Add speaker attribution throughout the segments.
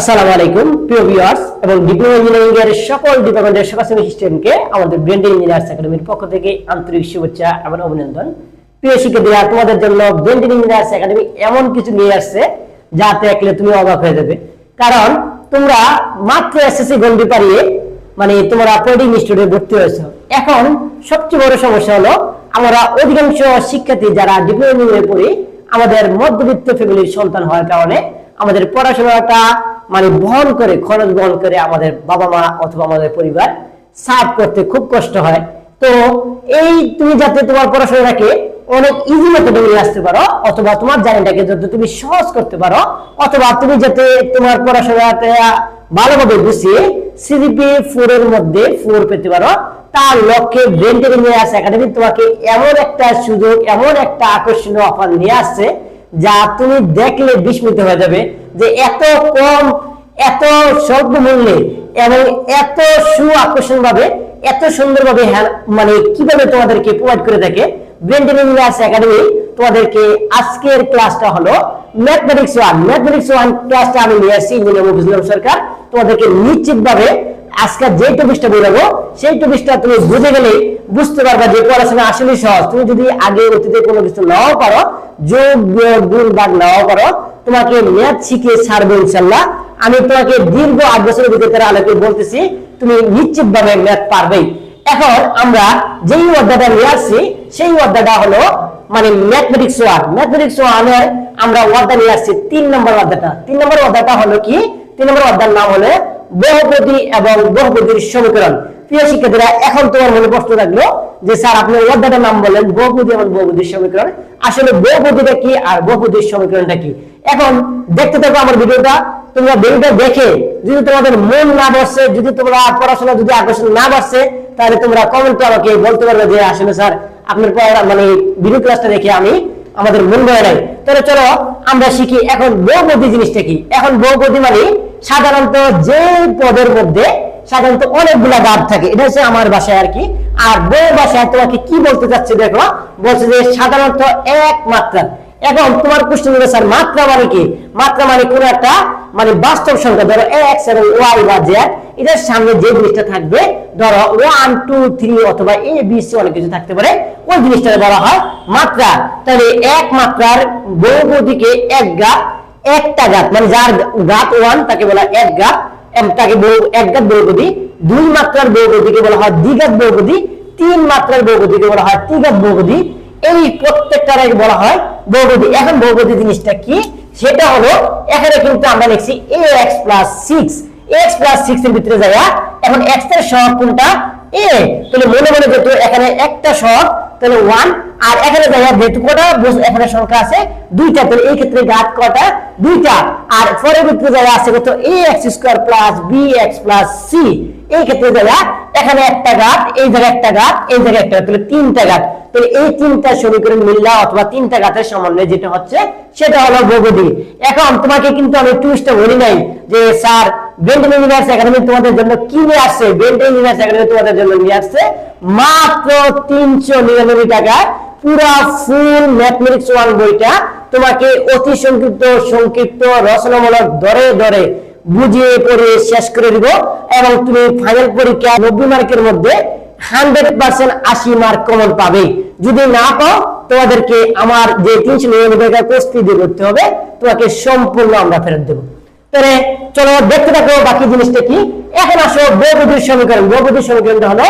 Speaker 1: আসসালামু আলাইকুম, প্রিয় ভিউয়ার্স এবং ডিপ্লোমা ইঞ্জিনিয়ারিং এর সকল ডিপার্টমেন্টের সকল স্টুডেন্টকে আমাদের ব্রেন্ডিং ইঞ্জিনিয়ার্স একাডেমির পক্ষ থেকে আন্তরিক শুভেচ্ছা এবং অভিনন্দন। প্রিয় শিক্ষার্থীরা, তোমাদের জন্য ব্রেন্ডিং ইঞ্জিনিয়ার্স একাডেমি এমন কিছু নিয়ে আসছে যা দেখলে তুমি অবাক হয়ে যাবে। কারণ, তোমরা মাত্র এসএসসি গন্ডি পারিয়ে মানে তোমরা পলিটিং ইনস্টিটিউটে ভর্তি হয়েছো। এখন সবচেয়ে বড় সমস্যা হলো, আমরা অধিকাংশ শিক্ষার্থী যারা ডিপ্লোমা ইঞ্জিনিয়ারিং পড়ি, আমাদের মধ্যবিত্ত ফ্যামিলির সন্তান হওয়ার কারণে আমাদের পড়াশোনাটা মানে বহন করে, খরচ বহন করে আমাদের বাবা মা অথবা আমাদের পরিবার সার্ভ করতে খুব কষ্ট হয়। তো এই তুমি যাতে তোমার পড়াশোনাটাকে অনেক ইজি মেথডে নিয়ে আসতে পারো, অথবা তোমার জার্নিটাকে যাতে তুমি সহজ করতে পারো, অথবা তুমি যাতে তোমার পড়াশোনাটা ভালোভাবে গুছিয়ে সিজিপি ফোর এর মধ্যে ফোর পেতে পারো, তার লক্ষ্যে ব্রেন আসে একাডেমি তোমাকে এমন একটা সুযোগ, এমন একটা আকর্ষণীয় অফার নিয়ে আসছে যা তুমি দেখলে বিস্মিত হয়ে যাবে যে এত কম, এত স্বল্প মূল্যে এবং এত সু আকর্ষণ ভাবে এত সুন্দর ভাবে মানে কীভাবে তোমাদেরকে প্রোভাইড করে থাকে। একাডেমি তোমাদেরকে আজকের ক্লাসটা হলো ম্যাথমেটিক্স ওয়ান ম্যাথমেটিক্স ওয়ান ক্লাসটা আমি নিয়ে আসছি ইঞ্জিনিয়ার মুফিজুল সরকার তোমাদেরকে নিশ্চিত ভাবে আজকে যে টপিকটা বলব সেই টপিকটা তুমি বুঝে গেলে বুঝতে পারবা যে পড়াশোনা আসলে সহজ। তুমি যদি আগে অতীতে কোনো কিছু নাও পারো, যোগ গুণ, ভাগ নাও পারো, তোমাকে ম্যাথ শিখিয়ে ছাড়বো ইনশাল্লাহ আমি তোমাকে দীর্ঘ আট বছরের অভিজ্ঞতার আলোকে বলতেছি, তুমি নিশ্চিত ভাবে ম্যাথ পারবেই। এখন আমরা যেই অধ্যায়টা নিয়ে আসছি, সেই অধ্যায়টা হলো মানে ম্যাথমেটিক্স ওয়ান ম্যাথমেটিক্স ওয়ানের আমরা অধ্যায় নিয়ে আসছি, তিন নম্বর অধ্যায়টা। তিন নম্বর অধ্যায়টা হলো কি? তিন নম্বর অধ্যায়ের নাম হলো বহুপদী এবং বহুপদীর সমীকরণ। প্রিয় শিক্ষার্থীরা, এখন তোমার মনে প্রশ্ন থাকল যে, স্যার, আপনি অধ্যায়টার নাম বলেন বহুপদী এবং বহুপদীর সমীকরণ। আসলে বহুপদীটা কি আর বহুপদীর সমীকরণটা কি? এখন দেখতে থাকো আমার ভিডিওটা, তোমরা ভিডিওটা দেখে যদি তোমাদের মন না বসছে যদি তোমরা পড়াশোনা যদি আকর্ষণ না বসছে তাহলে তোমরা কমেন্টে আমাকে বলতে পারবে যে, আসলে স্যার, আপনার মানে ভিডিও ক্লাসটা দেখে আমি আমাদের মন ভয় নাই। তাহলে চলো আমরা শিখি এখন বহুপদী জিনিসটা কি? এখন বহুপদী মানে সাধারণত যে পদের মধ্যে সাধারণত অনেকগুলা গাব থাকে। এটা হচ্ছে আমার ভাষায় আর কি। আর বউ ভাষায় তোমাকে কি বলতে চাচ্ছে দেখো, বলছে যে সাধারণত এক মাত্রা। এখন তোমার হবে স্যার, মাত্রা মানে কি? মাত্রা মানে কোন একটা মানে বাস্তব সংখ্যা, ধরো এক্স এবং ওয়াই বা জেড এটার সামনে যে জিনিসটা থাকবে, ধরো ওয়ান টু থ্রি অথবা এ বি সি অনেক কিছু থাকতে পারে। ওই জিনিসটা বলা হয় মাত্রা। তাহলে এক মাত্রার বহুপদীকে এক গাত একটা গাত মানে যার গাত ওয়ান তাকে বলা এক গাত তাকে এক গাত বহুপদী। দুই মাত্রার বহুপদীকে বলা হয় দ্বিঘাত বহুপদী। তিন মাত্রার বহুপদীকে বলা হয় ত্রিঘাত বহুপদী। এই প্রত্যেকটার বলা হয় বহুপদী। এখন বহুপদী জিনিসটা কি? সেটা হলো, এখানে কিন্তু আমরা লিখছি a x plus six x plus six এর ভিতরে জায়গা এখন এক্সের সহগ কোনটা? এ তাহলে মনে মনে যেহেতু এখানে একটা সহগ তাহলে ওয়ান আর এখানে জায়গা যেহেতু কটা এখানে সংখ্যা আছে দুইটা, তাহলে এই ক্ষেত্রে ঘাত কটা? দুইটা। আর পরের ভিতরে জায়গা আছে কত? A x plus b plus c এই ক্ষেত্রে জায়গা এখানে একটা ঘাত, এই জায়গায় একটা ঘাত, এই জায়গায় একটা তাহলে তিনটা ঘাত। তাহলে এই তিনটা সমীকরণ মিললা অথবা তিনটা ঘাতের সমন্বয় যেটা হচ্ছে, সেটা হলো বহুপদী এখন তোমাকে কিন্তু আমি টুইস্টটা বলি নাই যে, স্যার বেন্টেন ইউনিভার্স একাডেমি তোমাদের জন্য কি নিয়ে আসছে ইউনিভার্স একাডেমি তোমাদের জন্য নিয়ে আসছে। মাত্র তিনশো নিরানব্বই টাকায় ফুল ম্যাথমেটিক্স ওয়ান বইটা তোমাকে অতি সংক্ষিপ্ত সংক্ষিপ্ত, রচনামূলক দরে দরে বুঝিয়ে পড়ে শেষ করে দিব এবং তুমি ফাইনাল পরীক্ষা নব্বই মার্কের মধ্যে হান্ড্রেড পার্সেন্ট আশি মার্ক কমন পাবে। যদি না পাও, তোমাদেরকে আমার যে তিনশো নিরানব্বই টাকা কোর্স করতে হবে, তোমাকে সম্পূর্ণ আমরা ফেরত দেবো। তাহলে চলো, দেখতে থাকো বাকি জিনিসটা কি। এখন আসো বহুপদীর সমীকরণ। বহুপদীর সমীকরণটা হলো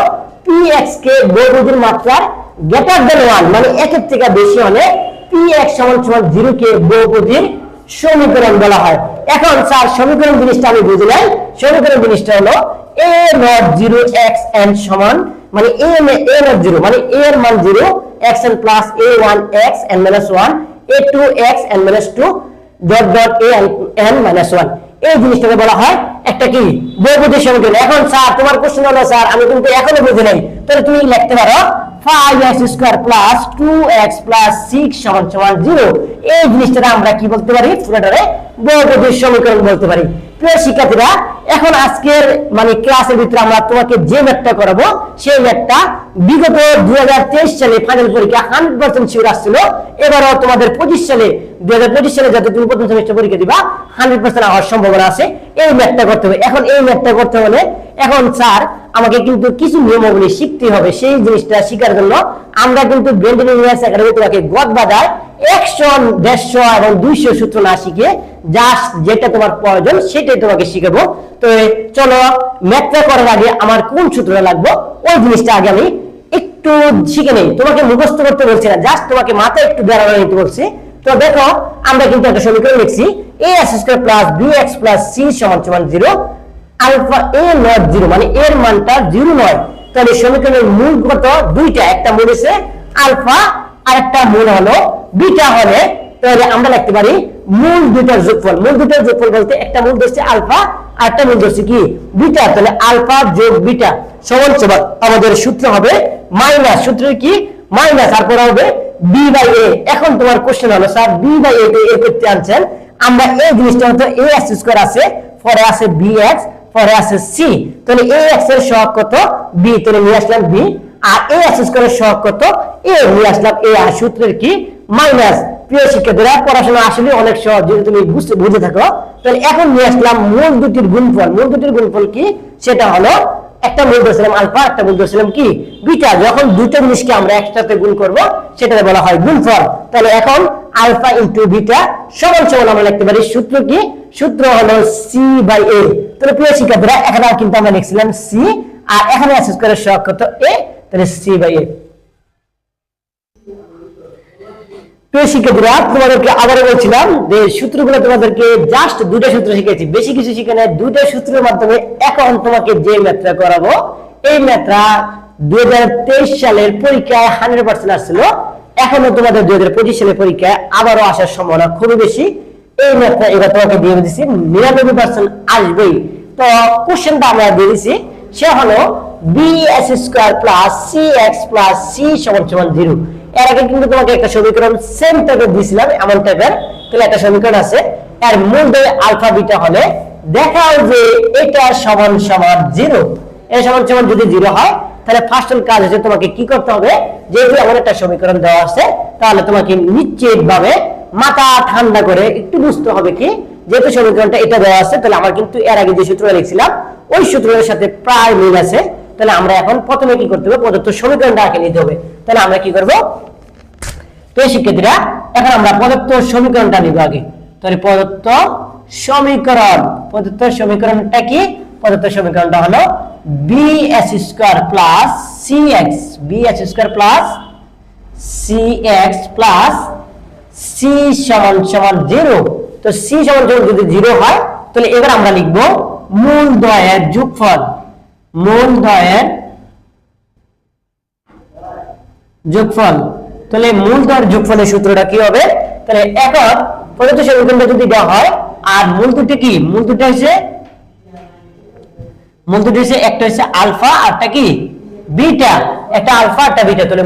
Speaker 1: পি এক্স কে বহুপদীর মাত্রার গ্রেটার দেন ওয়ান মানে একের থেকে বেশি হলে পি এক্স সমান জিরো কে বহুপদীর সমীকরণ বলা হয়। এখন স্যার, সমীকরণ জিনিসটা আমি বুঝলাম সমীকরণ জিনিসটা হলো a nought zero x n সমান মানে এ এ নট জিরো মানে এ এর মান zero x n plus a one x n minus one a two x n minus two dot dot a n minus one এই জিনিসটাকে বলা হয়, একটা কি? বহুপদী সমীকরণ এখন স্যার, তোমার প্রশ্ন হলো, স্যার, আমি কিন্তু এখনও বুঝি নাই। তাহলে তুমি লিখতে পারো five x plus two plus six সমান সমান জিরো এই জিনিসটা আমরা কি বলতে পারি? পুরোটারে বহুপদীর সমীকরণ বলতে পারি। প্রিয় শিক্ষার্থীরা, এখন আজকের মানে ক্লাসের ভিতরে আমরা তোমাকে যে ম্যাথটা করাবো, সেই ম্যাথটা বিগত দুই সালে ফাইনাল পরীক্ষা হান্ড্রেড পার্সেন্ট শিওর আসছিল। এবারও তোমাদের পঁচিশ সালে দুই হাজার পঁচিশ সালে যাতে তুমি প্রথম সেমিস্টার পরীক্ষা দিবা হান্ড্রেড পার্সেন্ট হওয়ার সম্ভাবনা আছে। এই ম্যাথটা করতে হবে। এখন এই ম্যাথটা করতে হলে, এখন স্যার আমাকে কিন্তু কিছু নিয়মাবলী শিখতে হবে। সেই জিনিসটা শেখার জন্য আমরা কিন্তু তোমাকে গদ বাজায় একশো, দেড়শো এবং দুইশো সূত্র না শিখে জাস্ট যেটা তোমার প্রয়োজন সেটাই তোমাকে শিখাবো। তো চলো ম্যাথটা করার আগে আমার কোন সূত্রটা লাগবে, ওই জিনিসটা আগে আমি একটু শিখে নেই। তোমাকে মুখস্থ করতে বলছি না জাস্ট তোমাকে মাথায় একটু বেড়ানো নিতে বলছি। তো দেখো, আমরা কিন্তু একটা সমীকরণ লিখছি a x plus b x plus c সমান সমান zero alpha a nought zero মানে এর মানটা জিরো নয়। তাহলে সমীকরণের মূল কত দুইটা, একটা মূল হচ্ছে আলফা আর একটা মূল হলো বিটা হলে তাহলে আমরা লিখতে পারি মূল দুটার যোগফল। মূল দুটার যোগফল বলতে একটা মূল ধরছে আলফা আর একটা মূল ধরছে কি? বিটা। তাহলে আলফা যোগ বিটা সমান সমান আমাদের সূত্র হবে মাইনাস। সূত্র কি? মাইনাস। আর তারপর হবে বি বাই এ। এখন তোমার কোশ্চেন হলো, sir, b by a a করতে আনছেন। আমরা এই জিনিসটা হতো এ এক্স স্কোয়ার আছে, পরে আছে বি এক্স পরে আছে সি তাহলে এ এক্সের সহগ কত? বি তাহলে নিয়ে আসলাম বি আর এ এক্স স্কোয়ারের সহগ কত? এ নিয়ে আসলাম এ আর সূত্রের কি? মাইনাস প্রিয় শিক্ষার্থীরা, পড়াশোনা আসলে অনেক সহজ, যদি তুমি বুঝতে, বুঝে থাকো। তাহলে এখন নিয়ে আসলাম মূল দুটির গুণফল। মূল দুটির গুণফল কি? সেটা হলো একটা মূল ধরছিলাম আলফা, একটা মূল ধরছিলাম কি? বিটা। যখন দুটো জিনিসকে আমরা একসাথে গুণ করব, সেটাকে বলা হয় গুণফল। তাহলে এখন আলফা ইন্টু বিটা সমান সমান আমরা লিখতে পারি। সূত্র কি? সূত্র হলো সি বাই এ তাহলে প্রিয় শিক্ষার্থীরা, এখানে কিন্তু আমরা লিখছিলাম সি আর এখানে আছে স্কোয়ারের সহগ কত? এ তাহলে সি বাই এ তোমাদেরকে বলছিলাম যে তোমাদেরকে জাস্ট দুটো সূত্র শিখেছি বেশি কিছু শিখে দুটো সূত্রের মাধ্যমে এখন তোমাকে যে করাবো, এই দুই সালের পরীক্ষায় হান্ড্রেড পার্সেন্ট আসছিল। এখনও তোমাদের দুই হাজার পঁচিশ সালের পরীক্ষায় আবারও আসার সম্ভাবনা খুবই বেশি। এই ম্যাথটা এবার তোমাকে দিয়ে দিচ্ছি নিরানব্বই পার্সেন্ট আসবেই। তো কোশ্চেনটা আমরা দিয়ে দিচ্ছি সে হলো b s square plus c x plus c সমান সমান জিরো এর আগে কিন্তু তোমাকে একটা সমীকরণ সেম টাইপের দিয়েছিলাম এমন টাইপের তাহলে একটা সমীকরণ আছে, এর মূল ধরে আলফা বিটা হলে দেখাও যে এটা সমান সমান জিরো এর সমান সমান যদি জিরো হয় তাহলে ফার্স্ট কাজ হচ্ছে তোমাকে কি করতে হবে? যেহেতু এমন একটা সমীকরণ দেওয়া আছে, তাহলে তোমাকে নিশ্চিত ভাবে মাথা ঠান্ডা করে একটু বুঝতে হবে কি? যেহেতু সমীকরণটা এটা দেওয়া আছে, তাহলে আমার কিন্তু এর আগে যে সূত্রটা লিখছিলাম, ওই সূত্রের সাথে প্রায় মিল আছে। তাহলে আমরা এখন প্রথমে কি করতে হবে? প্রদত্ত সমীকরণটা আগে নিতে হবে। তাহলে আমরা কি করব? তো শিক্ষার্থীরা, এখন আমরা প্রদত্ত সমীকরণটা নিব আগে। তাহলে প্রদত্ত সমীকরণ, প্রদত্ত সমীকরণটা কি? প্রদত্ত সমীকরণটা হলো b s square plus c x b s square plus c x plus c সমান সমান জিরো তো সি সমান সমান যদি জিরো হয়, তাহলে এবার আমরা লিখব মূল দ্বয়ের যোগফল। মূল দ্বয়ের যোগফল। তাহলে মূল দ্বয়ের যোগফলের সূত্রটা কি হবে? তাহলে একক প্রদত্ত সমীকরণটা যদি দেওয়া হয়, আর মূল দুটি কি? মূল দুটি হচ্ছে মূল একটা হচ্ছে আলফা, আরটা কি? বিটা। একটা আলফা, একটা বিটা। তাহলে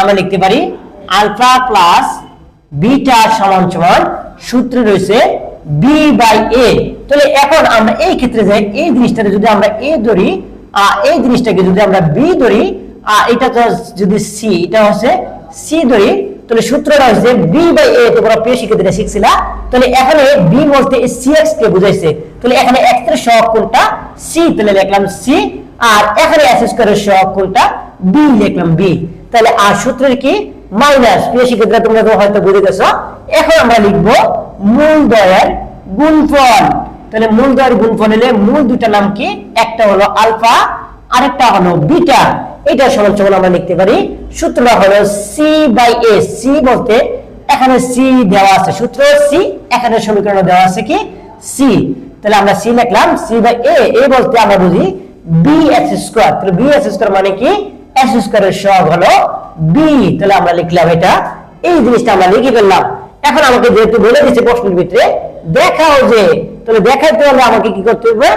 Speaker 1: আমরা লিখতে পারি আলফা প্লাস বিটা সমান সমান রয়েছে বি বাই এ। তাহলে এখন আমরা এই ক্ষেত্রে যাই, এই জিনিসটাকে যদি আমরা এ ধরি এই জিনিসটাকে যদি আমরা বি ধরি এটা তো যদি সি, এটা হচ্ছে সি ধরি, তাহলে সূত্রটা হচ্ছে বি বাই এ তোমরা প্রিয় শিক্ষার্থীরা শিখছিলা তাহলে এখানে বি বলতে সি এক্স কে বুঝাইছে। তাহলে এখানে এক্সের সহগ কোনটা? সি তাহলে লিখলাম সি আর এখানে এস স্কয়ারের সহগ কোনটা? বি লিখলাম বি তাহলে আর সূত্রের কি? মাইনাস প্রিয় শিক্ষার্থীরা, তোমরা হয়তো বুঝে গেছো এখন আমরা লিখব মূল দয়ের গুণফল। তাহলে মূল দয়ের গুণফল হলে মূল দুটা নাম কি? একটা হলো আলফা, আরেকটা হলো বিটা। এটা সমান সমান আমরা লিখতে পারি। সূত্রটা হলো সি বাই এ সি বলতে এখানে সি দেওয়া আছে। সূত্র সি এখানে সমীকরণ দেওয়া আছে কি? সি তাহলে আমরা সি লিখলাম, সি বাই এ এ বলতে আমরা বুঝি বি এক্স স্কোয়ার। তাহলে বি এস স্কোয়ার মানে কি? এক্স স্কোয়ারের সহগ হলো বি। তাহলে আমরা লিখলাম এটা, এই জিনিসটা আমরা লিখে ফেললাম। এখন আমাকে যেহেতু বলে দিচ্ছে প্রশ্নের ভিতরে, দেখাও যে, তাহলে দেখাইতে হলে আমাকে কি করতে হবে?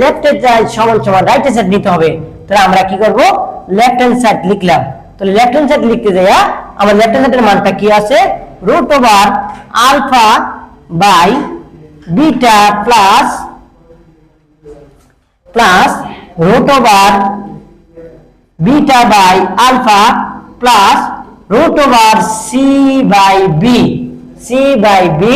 Speaker 1: লেফট হ্যান্ড সাইড সমান সমান রাইট হ্যান্ড সাইড নিতে হবে। তাহলে আমরা কি করব? লেফট হ্যান্ড সাইড লিখলাম। তাহলে লেফট হ্যান্ড সাইড লিখতে যাইয়া আমার লেফট হ্যান্ড সাইডের মানটা কি আছে? Root over alpha by beta plus plus root over beta by alpha plus root over c by b. C by b,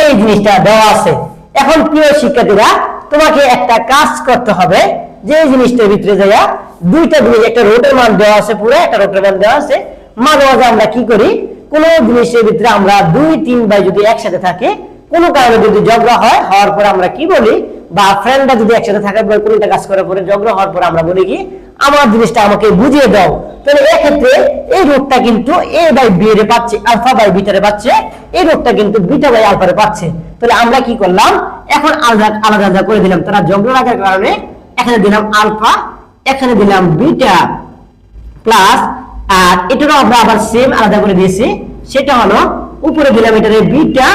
Speaker 1: এই জিনিসটা দেওয়া আছে। এখন প্রিয় শিক্ষার্থীরা, তোমাকে একটা কাজ করতে হবে, যে জিনিসটার ভিতরে যাইয়া দুইটা জিনিস, একটা রোটের মান দেওয়া আছে পুরো, একটা রোটের মান দেওয়া আছে। মাঝে মাঝে আমরা কি করি, কোন জিনিসের ভিতরে আমরা দুই, তিন বাই যদি একসাথে থাকে কোনো কারণে যদি ঝগড়া হয়, হওয়ার পরে আমরা কি বলি? বা ফ্রেন্ডরা যদি একসাথে থাকার পর কোনো কাজ করার পরে ঝগড়া হওয়ার পরে আমরা বলি কি? আমার জিনিসটা আমাকে বুঝিয়ে দাও। তাহলে এক্ষেত্রে এই রোগটা কিন্তু এ বাই বি এর পাচ্ছে আলফা বাই বিটারে পাচ্ছে। এই রোগটা কিন্তু বিটা বাই আলফারে পাচ্ছে। তাহলে আমরা কি করলাম? এখন আলাদা আলাদা আলাদা করে দিলাম। তারা ঝগড়া লাগার কারণে এখানে দিলাম আলফা এখানে দিলাম বিটা প্লাস আর এটারও আমরা আবার সেম আলাদা করে দিয়েছি। সেটা হলো, উপরে দিলাম এটারে বিটা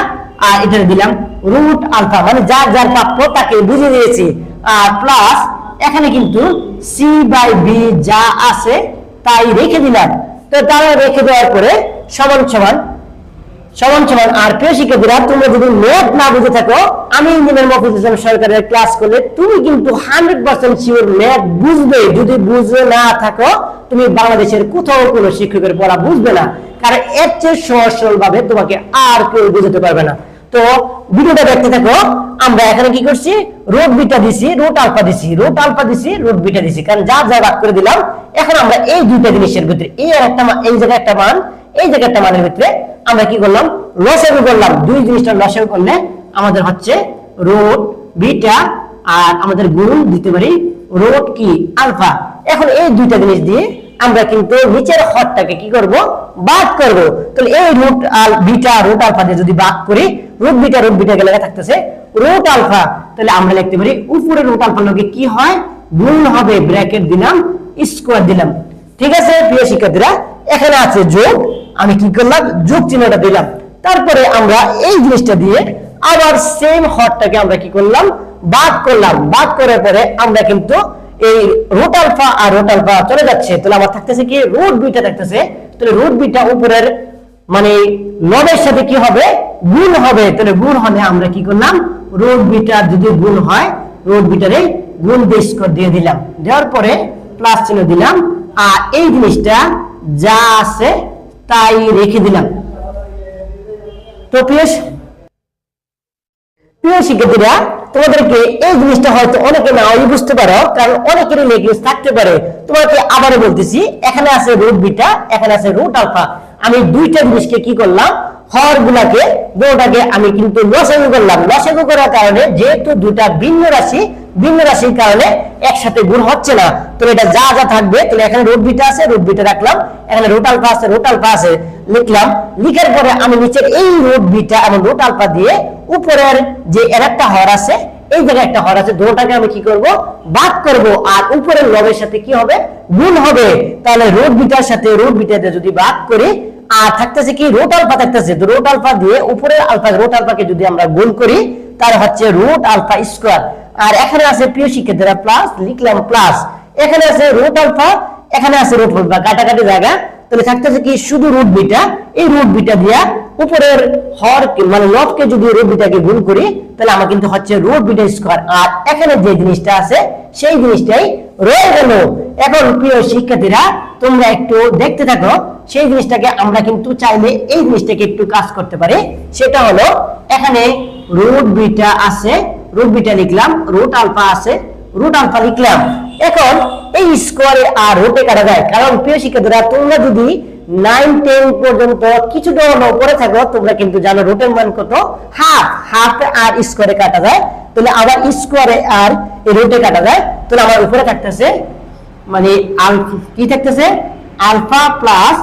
Speaker 1: আর এটারে দিলাম রুট আলফা মানে যার যার প্রাপ্য তাকে বুঝিয়ে দিয়েছি। আর প্লাস এখানে কিন্তু সি বাই বি যা আছে তাই রেখে দিলাম। তো তারা রেখে দেওয়ার পরে সমান সমান সমান সমান আর প্রিয় শিক্ষার্থীরা, তোমরা যদি ম্যাথ না বুঝে থাকো, আমি ইঞ্জিনিয়ার মফিজ হোসেন সরকারের ক্লাস করলে তুমি কিন্তু হান্ড্রেড পার্সেন্ট শিওর ম্যাথ বুঝবে। যদি বুঝে না থাকো, তুমি বাংলাদেশের কোথাও কোনো শিক্ষকের পড়া বুঝবে না। কারণ এর চেয়ে সহজ ভাবে তোমাকে আর কেউ বুঝতে পারবে না। তো ভিডিওটা দেখতে থাকো, আমরা এখানে কি করছি? রোড বিটা দিছি রোড আলফা দিছি রোড আলফা দিছি রোড বিটা দিছি। কারণ যা যা ভাগ করে দিলাম, এখন আমরা এই দুইটা জিনিসের ভিতরে, এই আর একটা এই জায়গায় একটা মান, এই জায়গায় একটা মানের ভিতরে আমরা কি করলাম? লসাগু করলাম। দুই জিনিসটা লসাগু করলে আমাদের হচ্ছে রোড বিটা আর আমাদের গুণ দিতে পারি রোড কি? আলফা। এখন এই দুইটা জিনিস দিয়ে আমরা কিন্তু নিচের হরটাকে কি করব? বাদ করব। তাহলে এই রুট আল বিটা রুট আলফা দিয়ে যদি বাদ করি রুট বিটা রুট বিটা লেখা থাকতেছে রুট আলফা তাহলে আমরা লিখতে পারি উপরে রুট আলফার লগে কি হয়? গুণ হবে ব্র্যাকেট দিলাম স্কোয়ার দিলাম। ঠিক আছে, প্রিয় শিক্ষার্থীরা, এখানে আছে যোগ। আমি কি করলাম? যোগ চিহ্নটা দিলাম। তারপরে আমরা এই জিনিসটা দিয়ে আবার সেম হরটাকে আমরা কি করলাম? বাদ করলাম। বাদ করার পরে আমরা কিন্তু এই রুট আলফা আর রুট আলফা চলে যাচ্ছে। তাহলে আমার থাকতেছে কি? রুট বিটা থাকতেছে। তাহলে রুট বিটা উপরের মানে লবের সাথে কি হবে? গুণ হবে। তাহলে গুণ হলে আমরা কি করলাম? রুট বিটা যদি গুণ হয় রুট বিটারে গুণ দিয়ে স্কোর দিয়ে দিলাম। দেওয়ার পরে প্লাস চিহ্ন দিলাম। আর এই জিনিসটা যা আছে তাই রেখে দিলাম। তো প্রিয় প্রিয় শিক্ষার্থীরা তোমাদেরকে এই জিনিসটা হয়তো অনেকে নাও বুঝতে পারো, কারণ অনেকেরই নেগলেস থাকতে পারে। তোমাকে আবারও বলতেছি, এখানে আছে রুট বিটা, এখানে আছে রুট আলফা। আমি দুইটা জিনিসকে কি করলাম? হর গুলাকে দুটাকে আমি কিন্তু লসাগু করলাম। লসাগু করার কারণে যেহেতু দুটা ভিন্ন রাশি ভিন্ন রাশির কারণে একসাথে গুণ হচ্ছে না। তো এটা যা যা থাকবে, তাহলে এখানে রুট বিটা আছে রুট বিটা রাখলাম। এখানে রুট আলফা আছে রুট আলফা আছে, লিখলাম। লিখার পরে আমি নিচের এই রুট বিটা এবং রুট আলফা দিয়ে উপরের যে এর একটা হর আছে, এই জায়গায় একটা হর আছে, দুটাকে আমি কি করব? বাদ করব। আর উপরের লবের সাথে কি হবে? গুণ হবে। তাহলে রুট বিটার সাথে রুট বিটাতে যদি বাদ করি, আর থাকতেছে কি? রুট আলফা থাকতেছে। রুট আলফা দিয়ে উপরের আলফা রুট আলফাকে যদি আমরা গুণ করি, তার হচ্ছে রুট আলফা স্কোয়ার আর এখানে আছে প্রিয় শিক্ষার্থীরা প্লাস লিখলাম প্লাস এখানে আছে রুট আলফা এখানে আছে রুট আলফা কাটাকাটি জায়গা। তাহলে থাকতেছে কি, শুধু রুট বিটা এই রুট বিটা দিয়া উপরের হর মানে লবকে যদি রুট বিটাকে গুণ করি, তাহলে আমার কিন্তু হচ্ছে রুট বিটা স্কোয়ার আর এখানে যে জিনিসটা আছে, সেই জিনিসটাই রয়ে গেল। এখন প্রিয় শিক্ষার্থীরা, তোমরা একটু দেখতে থাকো, সেই জিনিসটাকে আমরা কিন্তু চাইলে এই জিনিসটাকে একটু কাজ করতে পারি। সেটা হলো, এখানে রুট বিটা আছে রুট বিটা লিখলাম রুট আলফা আছে রুট আলফা লিখলাম। এখন এই স্কোয়ারে আর রুটে কাটা যায়। কারণ প্রিয় শিক্ষার্থীরা, তোমরা যদি নাইন টেন পর্যন্ত কিছুটা হলেও পড়ে থাকো, তোমরা কিন্তু জানো রুটের মান কত? হাফ হাফ আর স্কোয়ারে কাটা যায়। তাহলে আবার স্কোয়ারে আর রুটে কাটা যায়। তাহলে আমার উপরে কাটতেছে মানে কি থাকতেছে? আলফা প্লাস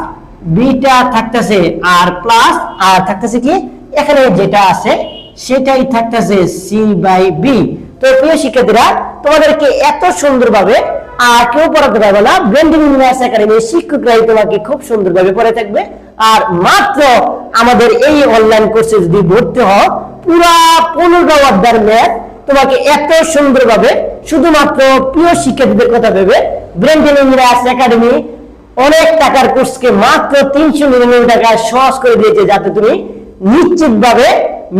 Speaker 1: বিটা থাকতেছে। আর প্লাস আর থাকতেছে কি? এখানে যেটা আছে সেটাই থাকতেছে সি বাই বি তো প্রিয় শিক্ষার্থীরা, তোমাদেরকে এত সুন্দরভাবে আর কেউ পড়াতে পারবে না ব্রেন্ডিং ইউনিভার্স একাডেমির শিক্ষকরাই তোমাকে খুব সুন্দরভাবে পড়ে থাকবে। আর মাত্র আমাদের এই অনলাইন কোর্সে যদি ভর্তি হও, পুরা পনেরো অধ্যায়ের ম্যাথ তোমাকে এত সুন্দরভাবে শুধুমাত্র প্রিয় শিক্ষার্থীদের কথা ভেবে ব্রেন্ডিং ইউনিভার্স একাডেমি অনেক টাকার কোর্সকে মাত্র তিনশো নিরানব্বই টাকায় সহজ করে দিয়েছে, যাতে তুমি নিশ্চিতভাবে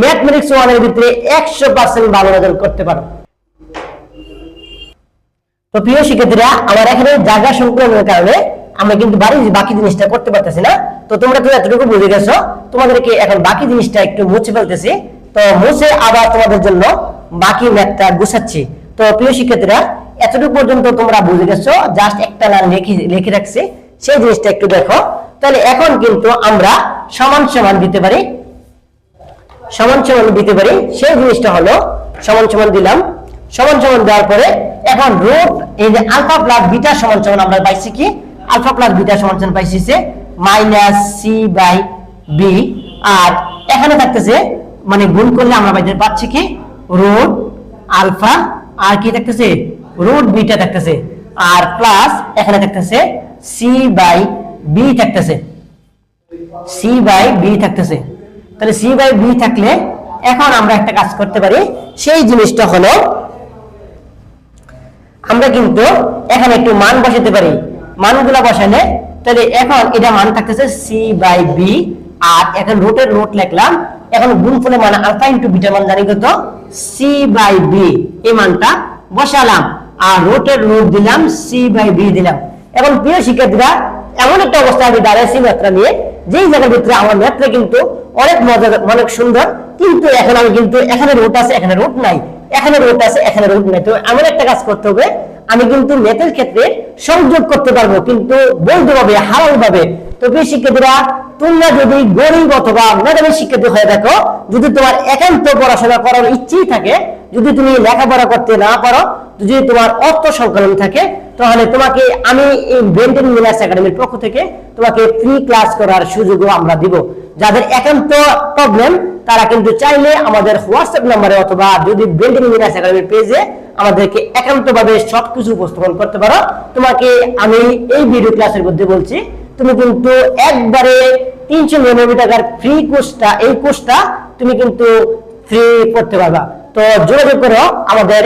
Speaker 1: ম্যাথমেটিক্স ওয়ানের ভিতরে একশো পার্সেন্ট ভালো রেজাল্ট করতে পারো। তো প্রিয় শিক্ষার্থীরা, আমার এখানে জায়গা সংক্রমণের কারণে আমরা কিন্তু বাড়ি বাকি জিনিসটা করতে পারতেছি না। তো তোমরা তো এতটুকু বুঝে গেছো, তোমাদেরকে এখন বাকি জিনিসটা একটু মুছে ফেলতেছি। তো মুছে আবার তোমাদের জন্য বাকি ম্যাথটা গুছাচ্ছি। তো প্রিয় শিক্ষার্থীরা, এতটুকু পর্যন্ত তোমরা বুঝে গেছো জাস্ট একটা লাইন লিখে লিখে রাখছি। সেই জিনিসটা একটু দেখো। তাহলে এখন কিন্তু আমরা সমান সমান দিতে পারি। সমান সমান দিতে পারি। সেই জিনিসটা হলো সমান সমান দিলাম। সমান সমান দেওয়ার পরে এখন রুট, এই যে আলফা প্লাস বিটা সমান সমান আমরা পাইছি কি? আলফা প্লাস বিটা সমান সমান পাইছি যে মাইনাস সি বাই বি। আর এখানে থাকতেছে মানে গুণ করলে আমরা পাইতে পাচ্ছি কি? রুট আলফা, আর কি থাকতেছে? রুট বিটা থাকতেছে। আর প্লাস এখানে থাকতেছে সি বাই বি থাকতেছে। সি বাই বি থাকতেছে। তাহলে সি বাই বি থাকলে এখন আমরা একটা কাজ করতে পারি। সেই জিনিসটা হলো, আমরা কিন্তু এখানে একটু মান বসাতে পারি। মানগুলা বসালে, তাহলে এখন এটা মান থাকতেছে সি বাই বি আর এখন রুটের রুট লিখলাম। এখন গুণফলের মান আলফা ইন্টু বিটার মান জানি কত? সি বাই বি এই মানটা বসালাম। আর রুটের রুট দিলাম সি বাই বি দিলাম। এখন প্রিয় শিক্ষার্থীরা, এমন একটা অবস্থা আমি দাঁড়াইছি ম্যাথটা নিয়ে যেই জায়গার ভিতরে আমার ম্যাথটা কিন্তু অনেক মজা অনেক সুন্দর, কিন্তু এখন আমি কিন্তু এখানে রুট আছে, এখানে রুট নাই। এখানে রুট আছে, এখানে রুট নাই। তো এমন একটা কাজ করতে হবে, আমি কিন্তু ম্যাথের ক্ষেত্রে সংযোগ করতে পারব, কিন্তু বৈধভাবে হালাল ভাবে তো প্রিয় শিক্ষার্থীরা, তোমরা যদি গরিব অথবা মেধাবী শিক্ষার্থী হয়ে থাকো, যদি তোমার একান্ত পড়াশোনা করার ইচ্ছেই থাকে, যদি তুমি লেখাপড়া করতে না পারো, যদি তোমার অর্থ সংকলন থাকে তাহলে তোমাকে আমি এই বেন্টেন মিনার্স একাডেমির পক্ষ থেকে তোমাকে ফ্রি ক্লাস করার সুযোগও আমরা দিব। যাদের একান্ত প্রবলেম তারা কিন্তু চাইলে আমাদের হোয়াটসঅ্যাপ নাম্বারে অথবা যদি বেন্টেন মিনার্স একাডেমির পেজে আমাদেরকে একান্তভাবে সবকিছু উপস্থাপন করতে পারো, তোমাকে আমি এই ভিডিও ক্লাসের মধ্যে বলছি, তুমি কিন্তু একবারে তিনশো নিরানব্বই টাকার ফ্রি কোর্সটা এই কোর্সটা তুমি কিন্তু ফ্রি করতে পারবা। তো যোগাযোগ করো আমাদের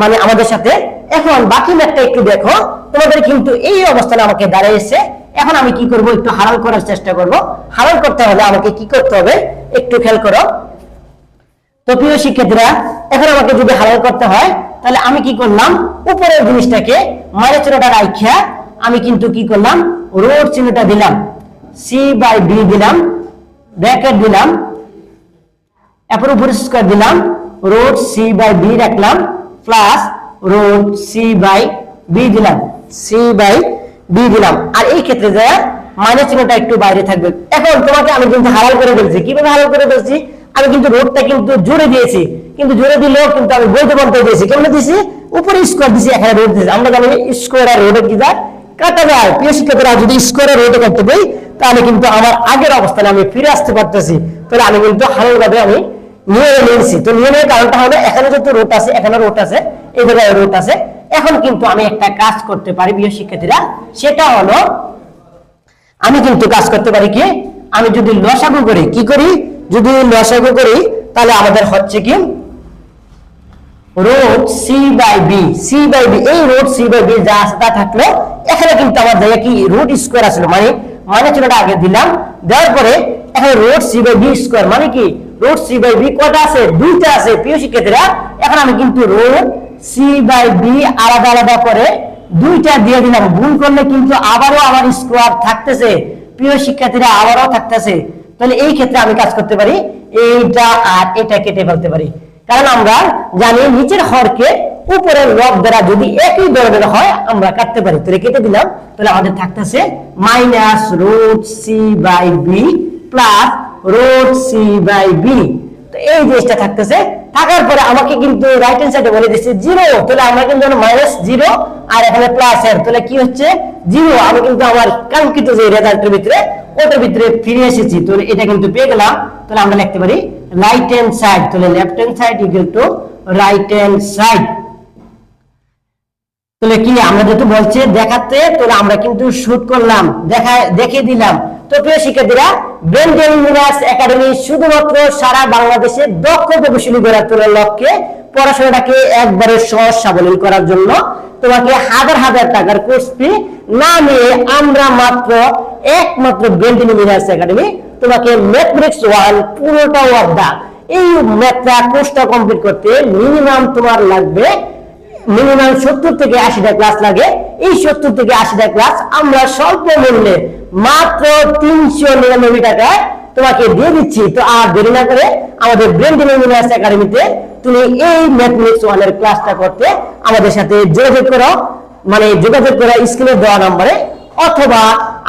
Speaker 1: মানে আমাদের সাথে। এখন বাকি ম্যাথটা একটু দেখো। তোমাদের কিন্তু এই অবস্থানে আমাকে দাঁড়িয়েছে এখন আমি কি করব? একটু হারাল করার চেষ্টা করব। হারাল করতে হলে আমাকে কি করতে হবে? একটু খেয়াল করো। তো প্রিয় শিক্ষার্থীরা, এখন আমাকে যদি হালাল করতে হয়, তাহলে আমি কি করলাম? উপরের জিনিসটাকে মায়ের চিহ্নটা রাখিয়া আমি কিন্তু কি করলাম? রোড চিহ্নটা দিলাম। সি বাই বি দিলাম। ব্র্যাকেট দিলাম। এরপর উপরে স্কোয়ার দিলাম। রোড সি বাই বি রাখলাম। Plus root c by b দিলাম। সি বাই বি দিলাম। আর এই ক্ষেত্রে যায় মাইনাস চিহ্নটা একটু বাইরে থাকবে। এখন তোমাকে আমি কিন্তু হালাল করে ফেলছি কীভাবে হালাল করে ফেলছি আমি কিন্তু রোডটা কিন্তু জোরে দিয়েছি। কিন্তু জোরে দিলেও কিন্তু আমি বৈধ বন্ধ দিয়েছি। কেমন দিয়েছি? উপরে স্কোয়ার দিয়েছি, এখানে রোড দিয়েছি। আমরা জানি স্কোয়ার আর রোডে কি যায় কাটা যায়। প্রিয় শিক্ষার্থীরা যদি স্কোয়ারে রোডে করতে পারি তাহলে কিন্তু আমার আগের অবস্থানে আমি ফিরে আসতে পারতেছি। তাহলে আমি কিন্তু হালাল ভাবে আমি নিয়ে নিয়েছি। তো নিয়ে নেওয়ার কারণটা হলো, এখানে যত রোড আছে, এখানে রোড আছে এই জায়গায় রোড আছে, এখন কিন্তু আমি একটা কাজ করতে পারি প্রিয় শিক্ষার্থীরা, সেটা হলো, আমি কিন্তু কাজ করতে পারি কি? আমি যদি লসাগু করি, কি করি? যদি লসাগু করি, তাহলে আমাদের হচ্ছে কি? Root c by b c by b এই রোড সি বাই বি যা আছে তা থাকল, এখানে কিন্তু আমার জায়গা কি রুট স্কোয়ার আসলো মানে মানে চিহ্নটা আগে দিলাম, দেওয়ার পরে এখানে root c by b square মানে কি? রোড সি বাই বি কটা আছে? দুইটা আছে, প্রিয় শিক্ষার্থীরা, এখন আমি কিন্তু রোড সি বাই বি আলাদা আলাদা করে দুইটা দিয়ে দিলাম। গুণ করলে কিন্তু আবারও আমার স্কোয়ার থাকতেছে। প্রিয় শিক্ষার্থীরা, আবারও থাকতেছে। তাহলে এই ক্ষেত্রে আমি কাজ করতে পারি। এইটা আর এটা কেটে ফেলতে পারি। কারণ আমরা জানি নিচের হরকে উপরের লব দ্বারা যদি একই ধরনের হয়, আমরা কাটতে পারি। তাহলে কেটে দিলাম। তাহলে আমাদের থাকতেছে minus root c by b plus root c by b এই জিনিসটা থাকতেছে। থাকার পরে আমাকে কিন্তু রাইট হ্যান্ড সাইডে বলে দিচ্ছে জিরো, তাহলে আমরা কিন্তু মাইনাস জিরো, আর এখানে প্লাস এর, তাহলে কি হচ্ছে? জিরো, আমি কিন্তু আমার কাঙ্ক্ষিত যে রেজাল্টের ভিতরে, ওটার ভিতরে ফিরে এসেছি তো এটা কিন্তু পেয়ে গেলাম। তাহলে আমরা লিখতে পারি রাইট হ্যান্ড সাইড তাহলে left hand side equal to right hand side তাহলে কি, আমরা যেহেতু বলছে দেখাতে, তাহলে আমরা কিন্তু শুট করলাম, দেখা, দেখে দিলাম। তো প্রিয় শিক্ষার্থীরা ইউনিভার্স একাডেমি শুধুমাত্র সারা বাংলাদেশে দক্ষ প্রকৌশলী গড়ে তোলার লক্ষ্যে পড়াশোনাটাকে একবারে সহজ সাবলীল করার জন্য তোমাকে হাজার হাজার টাকার কোর্স ফি না নিয়ে আমরা মাত্র একমাত্র ব্রেন্ডেন ইউনিভার্স একাডেমি তোমাকে ম্যাথমেটিক্স ওয়ান পুরোটা এই ম্যাথটা কোর্সটা কমপ্লিট করতে মিনিমাম তোমার লাগবে মিনিমাম সত্তর থেকে আশিটা ক্লাস লাগে। এই সত্তর থেকে আশিটা ক্লাস আমরা স্বল্প মূল্যে মাত্র তিনশো নিরানব্বই টাকায় তোমাকে দিয়ে দিচ্ছি। তো আর দেরি না করে আমাদের ব্রেন ইঞ্জিনিয়ার্স একাডেমিতে তুমি এই ম্যাথমেটিক্স ওয়ানের ক্লাসটা করতে আমাদের সাথে যোগাযোগ করো। মানে যোগাযোগ করা স্ক্রিনে দেওয়া নম্বরে অথবা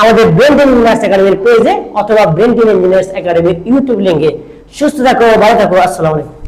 Speaker 1: আমাদের ব্রেন ইঞ্জিনিয়ার্স একাডেমির পেজে অথবা ব্রেন ইঞ্জিনিয়ার্স একাডেমির ইউটিউব লিঙ্কে সুস্থ থাকো, ভালো থাকো, আসসালামু আলাইকুম।